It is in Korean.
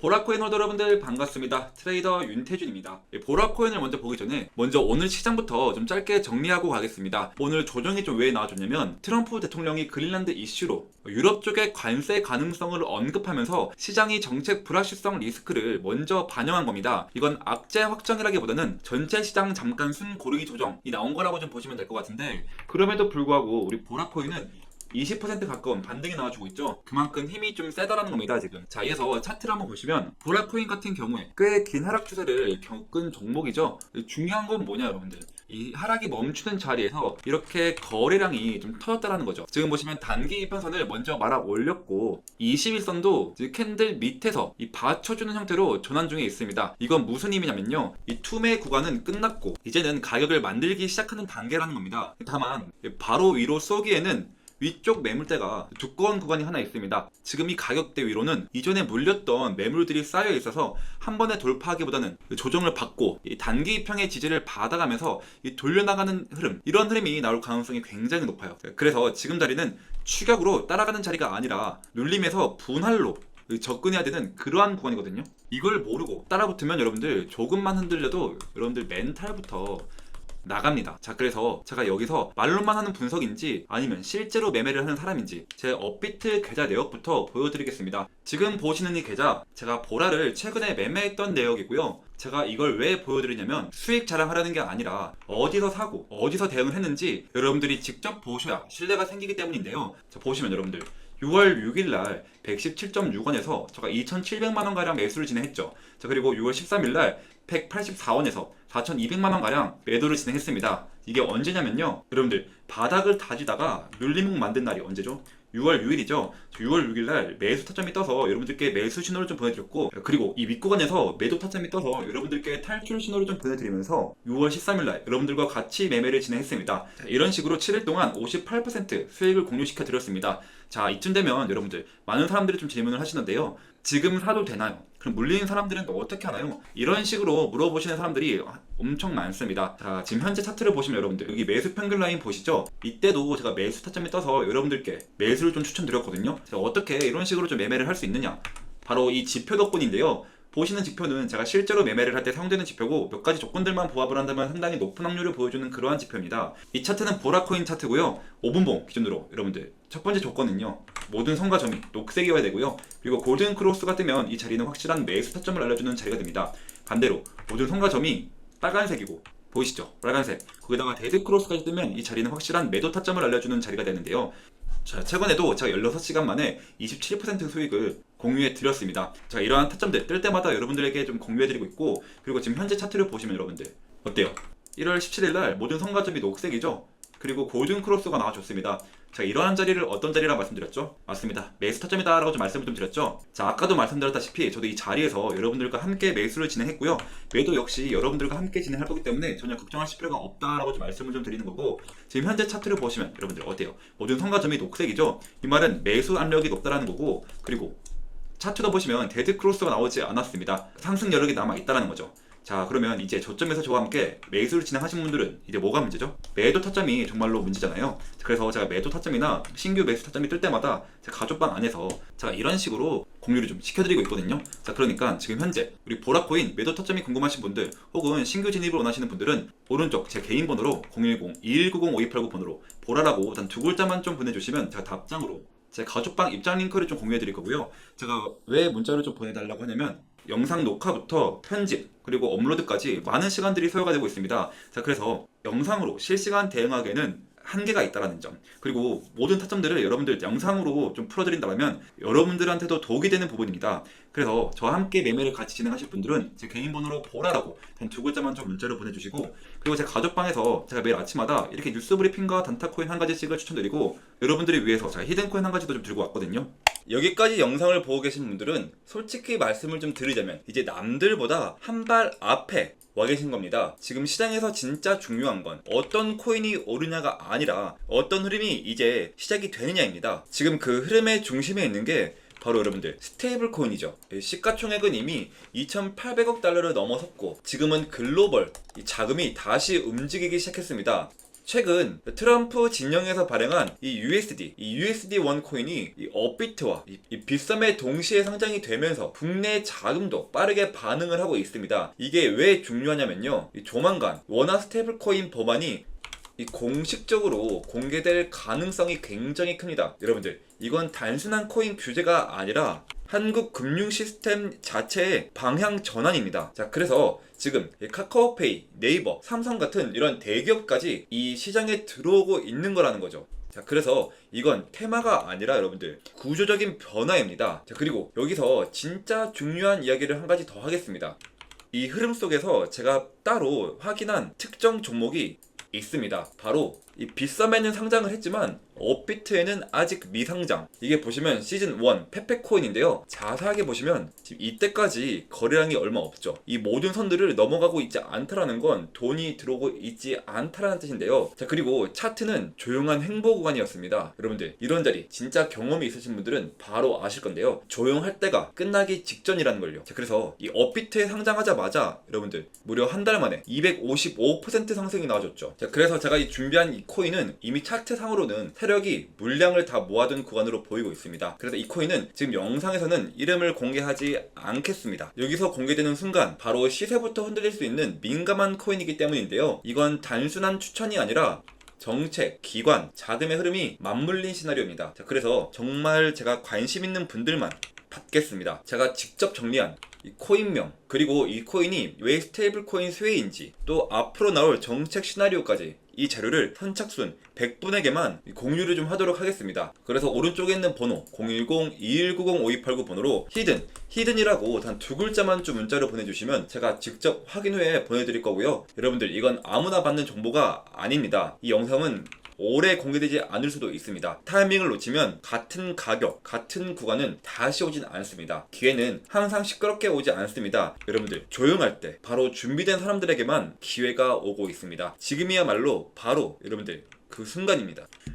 보라코인 홀더 여러분들 반갑습니다. 트레이더 윤태준입니다. 이 보라코인을 먼저 보기 전에 먼저 오늘 시장부터 좀 짧게 정리하고 가겠습니다. 오늘 조정이 좀 왜 나와줬냐면 트럼프 대통령이 그린란드 이슈로 유럽 쪽의 관세 가능성을 언급하면서 시장이 정책 불확실성 리스크를 먼저 반영한 겁니다. 이건 악재 확정이라기보다는 전체 시장 잠깐 순 고르기 조정이 나온 거라고 좀 보시면 될 것 같은데 그럼에도 불구하고 우리 보라코인은 20% 가까운 반등이 나와주고 있죠. 그만큼 힘이 좀 세다라는 겁니다, 지금. 자, 이어서 차트를 한번 보시면, 보라코인 같은 경우에 꽤 긴 하락 추세를 겪은 종목이죠. 중요한 건 뭐냐, 여러분들. 이 하락이 멈추는 자리에서 이렇게 거래량이 좀 터졌다라는 거죠. 지금 보시면 단기 이편선을 먼저 말아 올렸고 21선도 캔들 밑에서 이 받쳐주는 형태로 전환 중에 있습니다. 이건 무슨 의미냐면요. 이 투매 구간은 끝났고 이제는 가격을 만들기 시작하는 단계라는 겁니다. 다만 바로 위로 쏘기에는 위쪽 매물대가 두꺼운 구간이 하나 있습니다. 지금 이 가격대 위로는 이전에 물렸던 매물들이 쌓여 있어서 한 번에 돌파하기보다는 조정을 받고 이 단기 입형의 지지를 받아가면서 이 돌려나가는 흐름 이런 흐름이 나올 가능성이 굉장히 높아요. 그래서 지금 자리는 추격으로 따라가는 자리가 아니라 눌림에서 분할로 접근해야 되는 그러한 구간이거든요. 이걸 모르고 따라붙으면 여러분들 조금만 흔들려도 여러분들 멘탈부터 나갑니다. 자, 그래서 제가 여기서 말로만 하는 분석인지 아니면 실제로 매매를 하는 사람인지 제 업비트 계좌 내역부터 보여드리겠습니다. 지금 보시는 이 계좌 제가 보라를 최근에 매매했던 내역이고요. 제가 이걸 왜 보여드리냐면 수익 자랑하려는 게 아니라 어디서 사고 어디서 대응을 했는지 여러분들이 직접 보셔야 신뢰가 생기기 때문인데요. 자, 보시면 여러분들 6월 6일 날 117.6원에서 제가 2,700만 원 가량 매수를 진행했죠. 자, 그리고 6월 13일 날 184원에서 4,200만 원 가량 매도를 진행했습니다. 이게 언제냐면요. 여러분들 바닥을 다지다가 눌림목 만든 날이 언제죠? 6월 6일이죠. 6월 6일 날 매수 타점이 떠서 여러분들께 매수 신호를 좀 보내드렸고 그리고 이 윗구간에서 매도 타점이 떠서 여러분들께 탈출 신호를 좀 보내드리면서 6월 13일 날 여러분들과 같이 매매를 진행했습니다. 자, 이런 식으로 7일 동안 58% 수익을 공유시켜 드렸습니다. 자 이쯤 되면 여러분들 많은 사람들이 좀 질문을 하시는데요. 지금 사도 되나요? 그럼 물리는 사람들은 또 어떻게 하나요? 이런 식으로 물어보시는 사람들이 엄청 많습니다. 자, 지금 현재 차트를 보시면 여러분들 여기 매수 평균 라인 보시죠? 이때도 제가 매수 타점이 떠서 여러분들께 매수를 좀 추천드렸거든요. 어떻게 이런 식으로 좀 매매를 할 수 있느냐? 바로 이 지표 덕분인데요. 보시는 지표는 제가 실제로 매매를 할 때 사용되는 지표고 몇 가지 조건들만 부합을 한다면 상당히 높은 확률을 보여주는 그러한 지표입니다. 이 차트는 보라코인 차트고요. 5분봉 기준으로 여러분들 첫 번째 조건은요. 모든 선과 점이 녹색이어야 되고요. 그리고 골든 크로스가 뜨면 이 자리는 확실한 매수 타점을 알려주는 자리가 됩니다. 반대로 모든 선과 점이 빨간색이고 보이시죠? 빨간색. 거기다가 데드 크로스까지 뜨면 이 자리는 확실한 매도 타점을 알려주는 자리가 되는데요. 자, 최근에도 제가 16시간 만에 27% 수익을 공유해 드렸습니다. 자, 이러한 타점들 뜰 때마다 여러분들에게 좀 공유해 드리고 있고, 그리고 지금 현재 차트를 보시면 여러분들, 어때요? 1월 17일 날 모든 성과점이 녹색이죠? 그리고 골든 크로스가 나와줬습니다. 자, 이러한 자리를 어떤 자리라 말씀드렸죠? 맞습니다. 매수 타점이다라고 좀 말씀을 좀 드렸죠? 자, 아까도 말씀드렸다시피 저도 이 자리에서 여러분들과 함께 매수를 진행했고요. 매도 역시 여러분들과 함께 진행할 거기 때문에 전혀 걱정하실 필요가 없다라고 좀 말씀을 좀 드리는 거고 지금 현재 차트를 보시면 여러분들 어때요? 모든 성과점이 녹색이죠? 이 말은 매수 압력이 높다라는 거고 그리고 차트도 보시면 데드 크로스가 나오지 않았습니다. 상승 여력이 남아 있다라는 거죠. 자 그러면 이제 저점에서 저와 함께 매수를 진행하신 분들은 이제 뭐가 문제죠? 매도 타점이 정말로 문제잖아요. 그래서 제가 매도 타점이나 신규 매수 타점이 뜰 때마다 제 가족방 안에서 제가 이런 식으로 공유를 좀 시켜드리고 있거든요. 자 그러니까 지금 현재 우리 보라코인 매도 타점이 궁금하신 분들 혹은 신규 진입을 원하시는 분들은 오른쪽 제 개인 번호로 010-2190-5289 번호로 보라라고 단두 글자만 좀 보내주시면 제가 답장으로 제 가족방 입장 링크를 좀 공유해 드릴 거고요. 제가 왜 문자를 좀 보내달라고 하냐면 영상 녹화부터 편집 그리고 업로드까지 많은 시간들이 소요가 되고 있습니다. 자 그래서 영상으로 실시간 대응하기에는 한계가 있다라는 점 그리고 모든 타점들을 여러분들 영상으로 좀 풀어드린다면 여러분들한테도 도움이 되는 부분입니다. 그래서 저와 함께 매매를 같이 진행하실 분들은 제 개인 번호로 보라라고 단 두 글자만 좀 문자로 보내주시고 그리고 제 가족방에서 제가 매일 아침마다 이렇게 뉴스 브리핑과 단타코인 한 가지씩을 추천드리고 여러분들을 위해서 제가 히든코인 한 가지도 좀 들고 왔거든요. 여기까지 영상을 보고 계신 분들은 솔직히 말씀을 좀 드리자면 이제 남들보다 한 발 앞에 와 계신 겁니다. 지금 시장에서 진짜 중요한 건 어떤 코인이 오르냐가 아니라 어떤 흐름이 이제 시작이 되느냐입니다. 지금 그 흐름의 중심에 있는 게 바로 여러분들 스테이블 코인이죠. 시가총액은 이미 2,800억 달러를 넘어섰고 지금은 글로벌 이 자금이 다시 움직이기 시작했습니다. 최근 트럼프 진영에서 발행한 이 USD, 이 USD 원 코인이 이 업비트와 이, 이 빗썸에 동시에 상장이 되면서 국내 자금도 빠르게 반응을 하고 있습니다. 이게 왜 중요하냐면요. 이 조만간 원화 스테이블 코인 법안이 이 공식적으로 공개될 가능성이 굉장히 큽니다. 여러분들, 이건 단순한 코인 규제가 아니라 한국 금융 시스템 자체의 방향 전환입니다. 자, 그래서 지금 이 카카오페이, 네이버, 삼성 같은 이런 대기업까지 이 시장에 들어오고 있는 거라는 거죠. 자, 그래서 이건 테마가 아니라 여러분들 구조적인 변화입니다. 자, 그리고 여기서 진짜 중요한 이야기를 한 가지 더 하겠습니다. 이 흐름 속에서 제가 따로 확인한 특정 종목이 있습니다. 바로 이 빗썸에는 상장을 했지만 업비트에는 아직 미상장. 이게 보시면 시즌 1 페페코인인데요. 자세하게 보시면 지금 이때까지 거래량이 얼마 없죠. 이 모든 선들을 넘어가고 있지 않다라는 건 돈이 들어오고 있지 않다라는 뜻인데요. 자 그리고 차트는 조용한 횡보 구간이었습니다. 여러분들 이런 자리 진짜 경험이 있으신 분들은 바로 아실 건데요. 조용할 때가 끝나기 직전이라는 걸요. 자 그래서 이 업비트에 상장하자마자 여러분들 무려 한 달 만에 255% 상승이 나와줬죠. 자 그래서 제가 이 준비한 이 코인은 이미 차트 상으로는 세력이 물량을 다 모아둔 구간으로 보이고 있습니다. 그래서 이 코인은 지금 영상에서는 이름을 공개하지 않겠습니다. 여기서 공개되는 순간 바로 시세부터 흔들릴 수 있는 민감한 코인이기 때문인데요. 이건 단순한 추천이 아니라 정책, 기관, 자금의 흐름이 맞물린 시나리오입니다. 자, 그래서 정말 제가 관심 있는 분들만 받겠습니다. 제가 직접 정리한 이 코인명 그리고 이 코인이 왜 스테이블 코인 수혜인지 또 앞으로 나올 정책 시나리오까지 이 자료를 선착순 100분에게만 공유를 좀 하도록 하겠습니다. 그래서 오른쪽에 있는 번호 010-2190-5289 번호로 히든 히든이라고 단 두 글자만 좀 문자로 보내주시면 제가 직접 확인 후에 보내드릴 거고요. 여러분들 이건 아무나 받는 정보가 아닙니다. 이 영상은 오래 공개되지 않을 수도 있습니다. 타이밍을 놓치면 같은 가격, 같은 구간은 다시 오진 않습니다. 기회는 항상 시끄럽게 오지 않습니다. 여러분들 조용할 때 바로 준비된 사람들에게만 기회가 오고 있습니다. 지금이야말로 바로 여러분들 그 순간입니다.